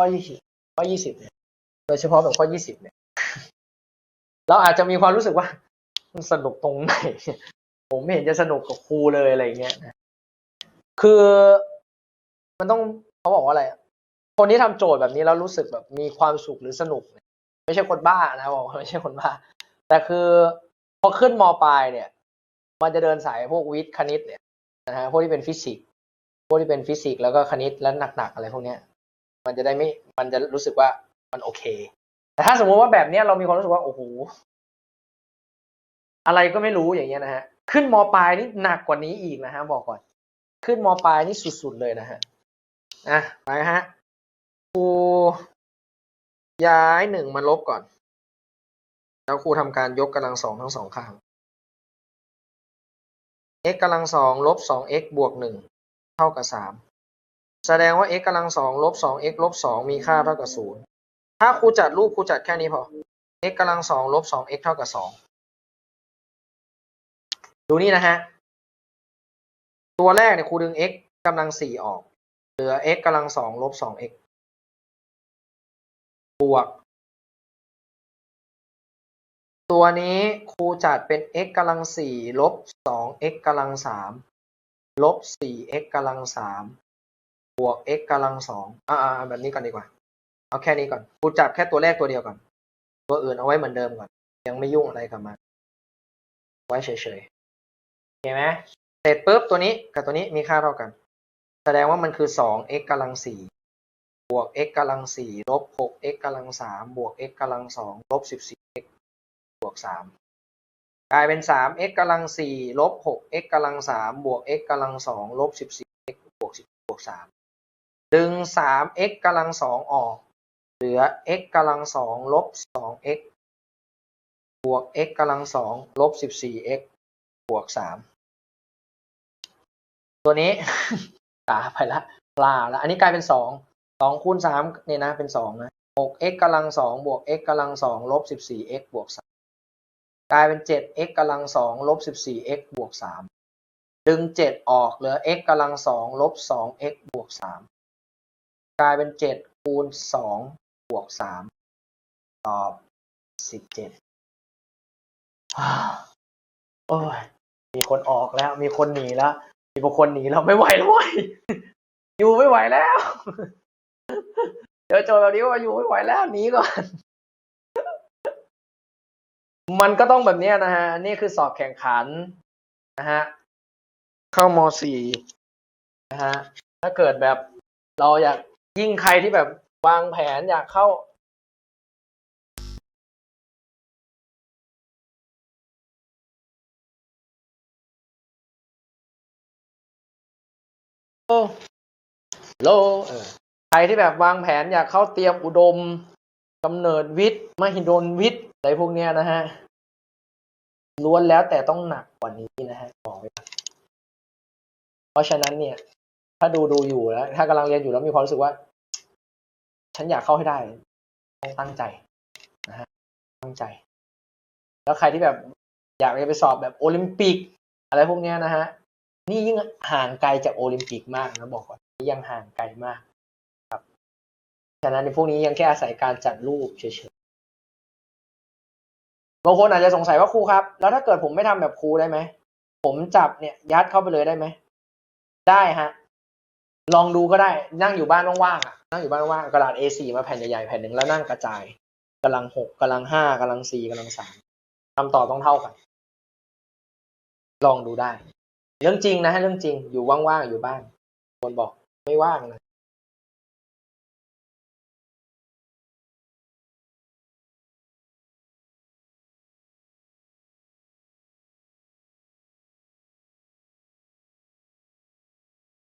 ข้อยี่สิบข้อยี่สิบเนี่ยโดยเฉพาะแบบข้อยี่สิบเนี่ย เราอาจจะมีความรู้สึกว่ามันสนุกตรงไหน ผมไม่เห็นจะสนุกกับครูเลยอะไรเงี้ยคือมันต้องเขาบอกว่าอะไรคนที่ทำโจทย์แบบนี้แล้วรู้สึกแบบมีความสุขหรือสนุก ไม่ใช่คนบ้านะบอกไม่ใช่คนบ้า แต่คือพอขึ้นมปลายเนี่ย มันจะเดินสายพวกวิทย์คณิตเนี่ยนะฮะพวกที่เป็นฟิสิกส์พวกที่เป็นฟิสิกส์แล้วก็คณิตและหนักๆอะไรพวกเนี้ย มันจะได้ไม่ มันจะรู้สึกว่ามันโอเค แต่ถ้าสมมุติว่าแบบเนี้ยเรามีความรู้สึกว่าโอ้โหอะไรก็ไม่รู้อย่างเงี้ยนะฮะ ขึ้นมปลายนี่หนักกว่านี้อีกนะฮะบอกก่อน ขึ้นมปลายนี่สุดๆเลยนะฮะอะไปฮะครูย้ายหนึ่งมาลบก่อน แล้วครูทำการยกกำลังสองทั้งสองข้าง x กำลังสองลบสอง x บวกหนึ่งเท่ากับสาม แสดงว่า x กำลังสองลบสอง x ลบสองมีค่าเท่ากับศูนย์ถ้าครูจัดรูปครูจัดแค่นี้พอ x กำลังสองลบสอง x เท่ากับสองดูนี่นะฮะ ตัวแรกเนี่ยครูดึง x กำลังสี่ออก เหลือ x กำลังสองลบสอง x บวก ตัวนี้ครูจัดเป็น x กำลังสี่ลบสอง x กำลังสามลบสี่ x กำลังสาม บวก x กำลังสองอ่าแบบนี้ก่อนดีกว่า เอาแค่นี้ก่อนครูจับแค่ตัวแรกตัวเดียวก่อน ตัวอื่นเอาไว้เหมือนเดิมก่อน ยังไม่ยุ่งอะไรกับมัน ไว้เฉยๆโอเคไหมเสร็จปุ๊บตัวนี้กับตัวนี้มีค่าเท่ากัน แสดงว่ามันคือสอง x กำลังสี่บวก x กำลังสี่ลบหก x กำลังสามบวก x กำลังสองลบสิบสี่ x บวกสามกลายเป็นสาม x กำลังสี่ลบหก x กำลังสามบวก x กำลังสองลบสิบสี่ x บวกสิบบวกสาม ดึงสาม x กำลังสองออก เหลือ x กำลังสองลบสอง x บวก x กำลังสองลบสิบสี่ x บวกสามตัวนี้ ตาไปละปลาละ อันนี้กลายเป็นสอง สองคูณสามเนี่ยนะ เป็นสองนะหก x กำลังสองบวก x กำลังสองลบสิบสี่ x บวกสามกลายเป็นเจ็ด x กำลังสองลบสิบสี่ x บวกสามดึงเจ็ดออกเหลือ x กำลังสองลบสอง x บวกสาม กลายเป็นเจ็ดคูณสองบวกสามตอบสิบเจ็ดโอ้ยมีคนออกแล้ว มีคนหนีแล้ว มีบางคนหนีแล้วไม่ไหวแล้วเว้ยอยู่ไม่ไหวแล้วเจอโจทย์แบบนี้ว่าอยู่ไม่ไหวแล้วหนีก่อน มันก็ต้องแบบนี้นะฮะ นี่คือสอบแข่งขันนะฮะ เข้ามสี่นะฮะ ถ้าเกิดแบบเราอยาก ยิ่งใครที่แบบวางแผนอยากเข้าโลโลเออใครที่แบบวางแผนอยากเข้าเตรียมอุดมกำเนิดวิทย์มหิดลวิทย์อะไรพวกเนี้ยนะฮะล้วนแล้วแต่ต้องหนักกว่านี้นะฮะบอกไว้ก่อเพราะฉะนั้นเนี่ย ถ้าดูดูอยู่แล้ว ถ้ากำลังเรียนอยู่แล้วมีความรู้สึกว่า ฉันอยากเข้าให้ได้ ตั้งใจนะฮะตั้งใจ แล้วใครที่แบบอยากจะไปสอบแบบโอลิมปิก อะไรพวกเนี้ยนะฮะนี่ยิ่งห่างไกลจากโอลิมปิกมากนะบอกก่อนยังห่างไกลมากครับฉะนั้นในพวกนี้ยังแค่อาศัยการจัดรูปเฉยๆบางคนอาจจะสงสัยว่าครูครับ แล้วถ้าเกิดผมไม่ทำแบบครูได้ไหมผมจับเนี่ยยัดเข้าไปเลยได้ไหมได้ฮะ ลองดูก็ได้นั่งอยู่บ้านว่างๆอะนั่งอยู่บ้านว่างกระดาษ A4 มาแผ่นใหญ่ๆแผ่นหนึ่งแล้วนั่งกระจายกำลังหกกำลังห้ากำลังสี่กำลังสามคำตอบต้องเท่ากัน ลองดูได้ เรื่องจริงนะฮะเรื่องจริงอยู่ว่างๆอยู่บ้านคนบอกไม่ว่างนะ